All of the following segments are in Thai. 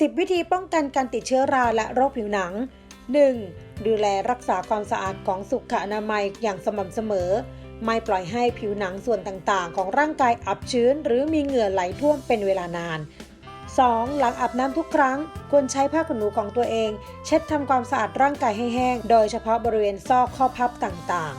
10 วิธีป้องกันการติดเชื้อราและโรคผิวหนัง 1. ดูแลรักษาความสะอาดของสุขอนามัยอย่างสม่ำเสมอ ไม่ปล่อยให้ผิวหนังส่วนต่างๆ ของร่างกายอับชื้น หรือมีเหงื่อไหลท่วมเป็นเวลานาน 2. หลังอาบน้ำทุกครั้ง ควรใช้ผ้าขนหนูของตัวเอง เช็ดทำความสะอาดร่างกายให้แห้ง โดยเฉพาะบริเวณซอกข้อพับต่าง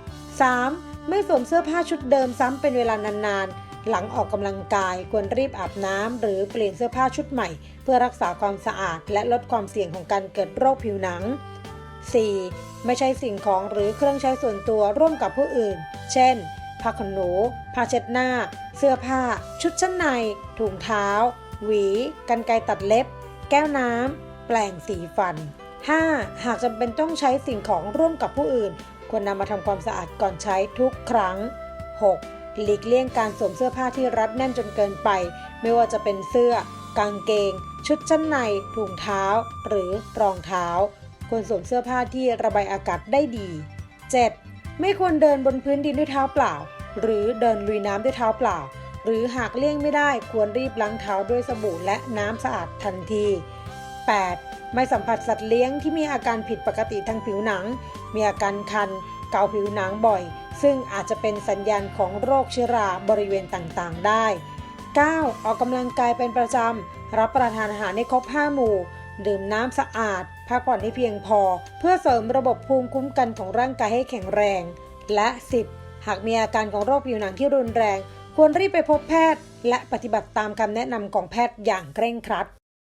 ๆ 3. ไม่สวมเสื้อผ้าชุดเดิมซ้ำเป็นเวลานานๆ หลังออกกำลังกายควรรีบอาบน้ำหรือเปลี่ยนเสื้อผ้าชุดใหม่ เพื่อรักษาความสะอาด และลดความเสี่ยงของการเกิดโรคผิวหนัง 4. ไม่ใช้สิ่งของหรือเครื่องใช้ส่วนตัวร่วมกับผู้อื่น เช่น ผ้าขนหนู ผ้าเช็ดหน้า เสื้อผ้า ชุดชั้นใน ถุงเท้า หวีกรรไกรตัดเล็บ แก้วน้ำ แปลงสีฟัน 5. หากจำเป็นต้องใช้สิ่งของร่วมกับผู้อื่น ควรนำมาทำความสะอาดก่อนใช้ทุกครั้ง 6. หลีกเลี่ยงการสวมเสื้อผ้าที่รัดแน่นจนเกินไป ไม่ว่าจะเป็นเสื้อ กางเกง ชุดชั้นในถุงเท้า หรือรองเท้า ควรสวมเสื้อผ้าที่ระบายอากาศได้ดี 7. ไม่ควรเดินบนพื้นดินด้วยเท้าเปล่า หรือเดินลุยน้ำด้วยเท้าเปล่า หรือหากเลี่ยงไม่ได้ควรรีบล้างเท้าด้วยสบู่และน้ำสะอาดทันที 8. ไม่สัมผัสสัตว์เลี้ยงที่มีอาการผิดปกติทางผิวหนัง มีอาการคัน เกาผิวหนังบ่อย ซึ่งอาจจะเป็นสัญญาณของโรคเชื้อราบริเวณต่างๆ ได้ 9. ออกกำลังกายเป็นประจำ รับประทานอาหารให้ครบ 5 หมู่ ดื่มน้ำสะอาด พักผ่อนให้เพียงพอ เพื่อเสริมระบบภูมิคุ้มกันของร่างกายให้แข็งแรง และ 10. หากมีอาการของโรคผิวหนังที่รุนแรง ควรรีบไปพบแพทย์ และปฏิบัติตามคำแนะนำของแพทย์อย่างเคร่งครัด